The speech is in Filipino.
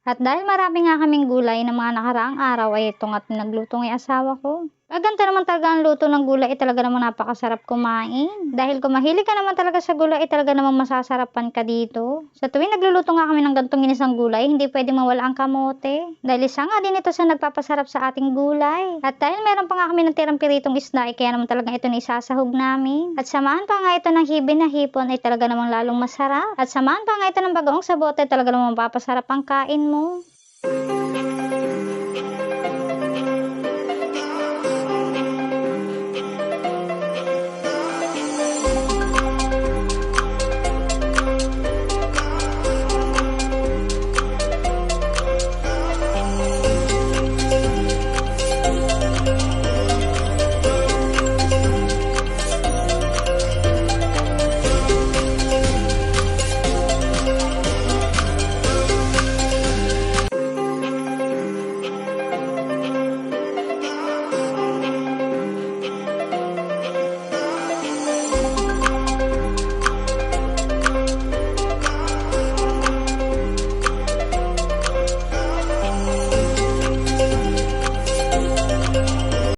At dahil marami nga kaming gulay ng mga nakaraang araw ay ito nga nagluto ng asawa ko. Aganta naman talaga ang luto ng gulay, talaga naman napakasarap kumain. Dahil kung mahilig ka naman talaga sa gulay, talaga naman masasarapan ka dito. Sa tuwing nagluluto nga kami ng gantong ginisang gulay, hindi pwede mawala ang kamote. Dahil isa nga din ito sa nagpapasarap sa ating gulay. At dahil meron nga kami ng tirang piritong isda, eh, kaya naman talaga ito na isasahog namin. At samahan pa nga ito ng hibin na hipon, ay talaga namang lalong masarap. At samahan pa nga ito ng bagoong sa bote, talaga namang mapapasarap ang kain mo.